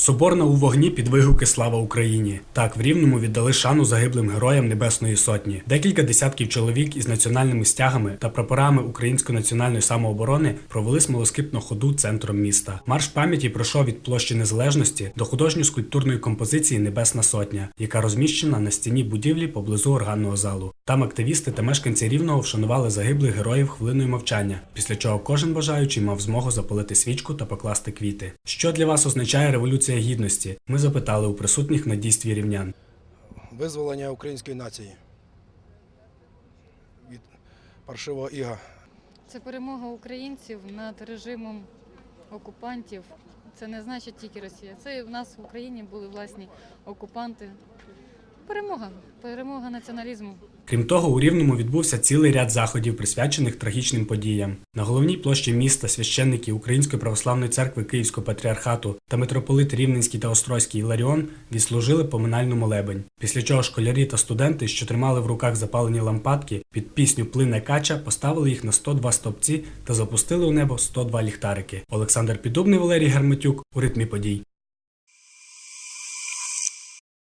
Соборна у вогні під вигуки Слава Україні. Так, в Рівному віддали шану загиблим героям Небесної Сотні. Декілька десятків чоловік із національними стягами та прапорами Української національної самооборони провели смолоскипну ходу центром міста. Марш пам'яті пройшов від площі Незалежності до художньо-скульптурної композиції Небесна Сотня, яка розміщена на стіні будівлі поблизу органного залу. Там активісти та мешканці Рівного вшанували загиблих героїв хвилиною мовчання, після чого кожен бажаючий мав змогу запалити свічку та покласти квіти. Що для вас означає революція гідності? Ми запитали у присутніх на дійстві рівнян. визволення української нації від паршивого іга. Це перемога українців над режимом окупантів. Це не значить тільки Росія. Це в нас в Україні були власні окупанти. Перемога, перемога націоналізму. Крім того, у Рівному відбувся цілий ряд заходів, присвячених трагічним подіям. На головній площі міста священники Української православної церкви Київського патріархату та митрополит Рівненський та Острозький Іларіон відслужили поминальну молебень. Після чого школярі та студенти, що тримали в руках запалені лампадки, під пісню Плине кача поставили їх на 102 стовпці та запустили у небо 102 ліхтарики. Олександр Підубний, Валерій Герметюк у ритмі подій.